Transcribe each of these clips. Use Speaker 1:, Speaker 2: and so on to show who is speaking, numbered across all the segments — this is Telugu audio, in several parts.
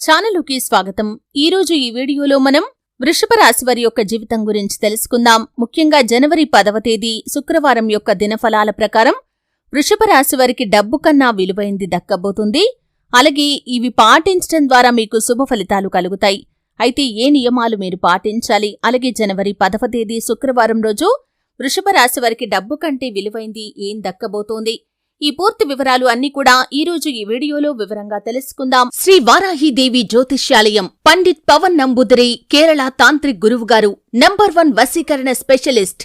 Speaker 1: ఛానలుకి స్వాగతం. ఈరోజు ఈ వీడియోలో మనం వృషభ రాశి వారి యొక్క జీవితం గురించి తెలుసుకుందాం. ముఖ్యంగా జనవరి పదవ తేదీ శుక్రవారం యొక్క దినఫలాల ప్రకారం వృషభ రాశి వారికి డబ్బు కన్నా విలువైంది దక్కబోతుంది. అలాగే ఇవి పాటించడం ద్వారా మీకు శుభ ఫలితాలు కలుగుతాయి. అయితే ఏ నియమాలు మీరు పాటించాలి? అలాగే జనవరి పదవ తేదీ శుక్రవారం రోజు వృషభ రాశి వారికి డబ్బు కంటే విలువైంది ఏం దక్కబోతోంది? ఈ పూర్తి వివరాలు అన్ని కూడా ఈ రోజు ఈ వీడియోలో వివరంగా తెలుసుకుందాం. శ్రీ వారాహిదేవి జ్యోతిష్యాలయం పండిత్ పవన్ నంబుదరి కేరళ తాంత్రిక్ గురువు గారు నంబర్ వన్ వశీకరణ స్పెషలిస్ట్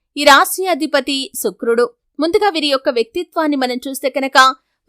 Speaker 1: ఈ రాశి అధిపతి శుక్రుడు. ముందుగా వీరి యొక్క వ్యక్తిత్వాన్ని మనం చూస్తే కనుక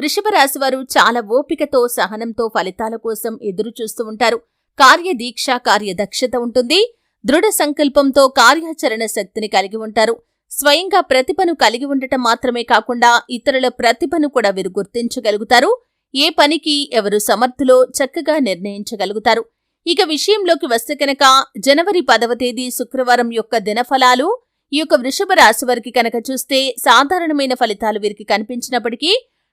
Speaker 1: వృషభ రాశి వారు చాలా ఓపికతో సహనంతో ఫలితాల కోసం ఎదురు చూస్తూ ఉంటారు. కార్యదీక్ష కార్యదక్షత ఉంటుంది. దృఢ సంకల్పంతో కార్యాచరణ శక్తిని కలిగి ఉంటారు. స్వయంగా ప్రతిభను కలిగి ఉండటం మాత్రమే కాకుండా ఇతరుల ప్రతిభను కూడా వీరు గుర్తించగలుగుతారు. ఏ పనికి ఎవరు సమర్థులో చక్కగా నిర్ణయించగలుగుతారు. ఇక విషయంలోకి వస్తే కనుక జనవరి పదవ తేదీ శుక్రవారం యొక్క దినఫలాలు ఈ యొక్క వృషభ రాశి వారికి కనుక చూస్తే సాధారణమైన ఫలితాలు వీరికి కనిపించినప్పటికీ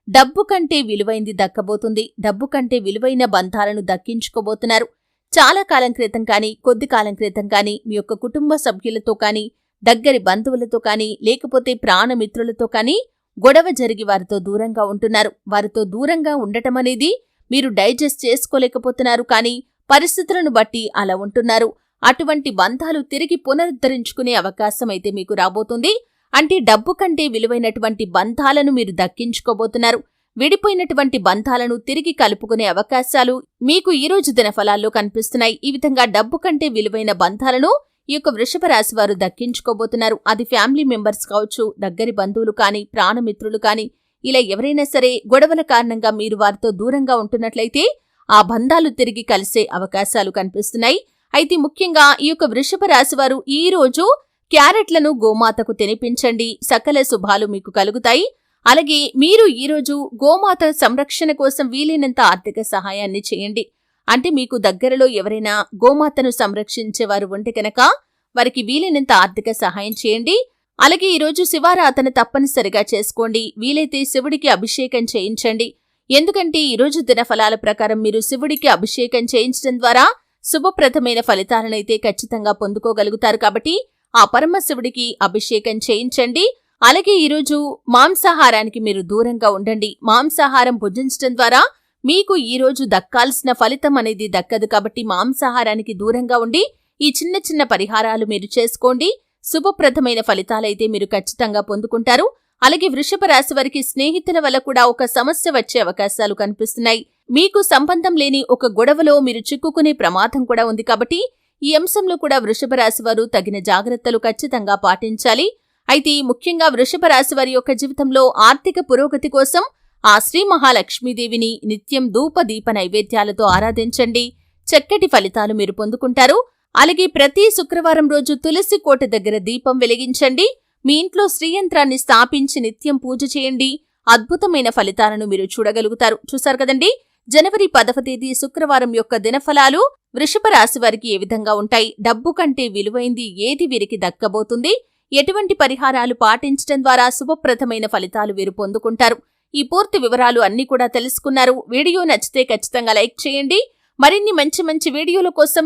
Speaker 1: డబ్బు కంటే విలువైంది దక్కబోతుంది. డబ్బు కంటే విలువైన బంధాలను దక్కించుకోబోతున్నారు. చాలా కాలం క్రితం కానీ కొద్ది కాలం క్రితం కానీ మీ యొక్క కుటుంబ సభ్యులతో కానీ దగ్గరి బంధువులతో కానీ లేకపోతే ప్రాణమిత్రులతో కానీ గొడవ జరిగి వారితో దూరంగా ఉంటున్నారు. వారితో దూరంగా ఉండటం అనేది మీరు డైజెస్ట్ చేసుకోలేకపోతున్నారు. కానీ పరిస్థితులను బట్టి అలా ఉంటున్నారు. అటువంటి బంధాలు తిరిగి పునరుద్ధరించుకునే అవకాశం అయితే మీకు రాబోతుంది. అంటే డబ్బు కంటే విలువైనటువంటి బంధాలను మీరు దక్కించుకోబోతున్నారు. విడిపోయినటువంటి బంధాలను తిరిగి కలుపుకునే అవకాశాలు మీకు ఈ రోజు దినఫలాల్లో కనిపిస్తున్నాయి. ఈ విధంగా డబ్బు కంటే విలువైన బంధాలను ఈ యొక్క వృషభ రాశి వారు దక్కించుకోబోతున్నారు. అది ఫ్యామిలీ మెంబర్స్ కావచ్చు దగ్గరి బంధువులు కానీ ప్రాణమిత్రులు కానీ ఇలా ఎవరైనా సరే గొడవల కారణంగా మీరు వారితో దూరంగా ఉంటున్నట్లయితే ఆ బంధాలు తిరిగి కలిసే అవకాశాలు కనిపిస్తున్నాయి. అయితే ముఖ్యంగా ఈ యొక్క వృషభ రాశి వారు ఈ రోజు క్యారెట్లను గోమాతకు తినిపించండి. సకల శుభాలు మీకు కలుగుతాయి. అలాగే మీరు ఈరోజు గోమాత సంరక్షణ కోసం వీలైనంత ఆర్థిక సహాయాన్ని చేయండి. అంటే మీకు దగ్గరలో ఎవరైనా గోమాతను సంరక్షించేవారు ఉంటే కనుక వారికి వీలైనంత ఆర్థిక సహాయం చేయండి. అలాగే ఈరోజు శివారాధన తప్పనిసరిగా చేసుకోండి. వీలైతే శివుడికి అభిషేకం చేయించండి. ఎందుకంటే ఈరోజు దినఫలాల ప్రకారం మీరు శివుడికి అభిషేకం చేయించడం ద్వారా శుభప్రదమైన ఫలితాలనైతే ఖచ్చితంగా పొందుకోగలుగుతారు కాబట్టి ఆ పరమశివుడికి అభిషేకం చేయించండి. అలాగే ఈరోజు మాంసాహారానికి మీరు దూరంగా ఉండండి. మాంసాహారం భుజించడం ద్వారా మీకు ఈరోజు దక్కాల్సిన ఫలితం అనేది దక్కదు కాబట్టి మాంసాహారానికి దూరంగా ఉండి ఈ చిన్న చిన్న పరిహారాలు మీరు చేసుకోండి. శుభప్రదమైన ఫలితాలైతే మీరు ఖచ్చితంగా పొందుకుంటారు. అలాగే వృషభ రాశి వారికి స్నేహితుల వల్ల కూడా ఒక సమస్య వచ్చే అవకాశాలు కనిపిస్తున్నాయి. మీకు సంబంధం లేని ఒక గొడవలో మీరు చిక్కుకునే ప్రమాదం కూడా ఉంది కాబట్టి ఈ అంశంలో కూడా వృషభ రాశి వారు తగిన జాగ్రత్తలు ఖచ్చితంగా పాటించాలి. అయితే ముఖ్యంగా వృషభ రాశి వారి యొక్క జీవితంలో ఆర్థిక పురోగతి కోసం ఆ శ్రీ మహాలక్ష్మీదేవిని నిత్యం ధూప దీప నైవేద్యాలతో ఆరాధించండి. చక్కటి ఫలితాలు మీరు పొందుకుంటారు. అలాగే ప్రతి శుక్రవారం రోజు తులసి కోట దగ్గర దీపం వెలిగించండి. మీ ఇంట్లో శ్రీయంత్రాన్ని స్థాపించి నిత్యం పూజ చేయండి. అద్భుతమైన ఫలితాలను మీరు చూడగలుగుతారు. చూశారు కదండి? జనవరి పదవ తేదీ శుక్రవారం యొక్క దినఫలాలు వృషభ రాశి వారికి ఏ విధంగా ఉంటాయి? డబ్బు కంటే విలువైంది ఏది వీరికి దక్కబోతుంది? ఎటువంటి పరిహారాలు పాటించడం ద్వారా శుభప్రదమైన ఫలితాలు వీరు పొందుకుంటారు? ఈ పూర్తి వివరాలు అన్ని కూడా తెలుసుకున్నారు. వీడియో నచ్చితే ఖచ్చితంగా లైక్ చేయండి. మరిన్ని మంచి మంచి వీడియోల కోసం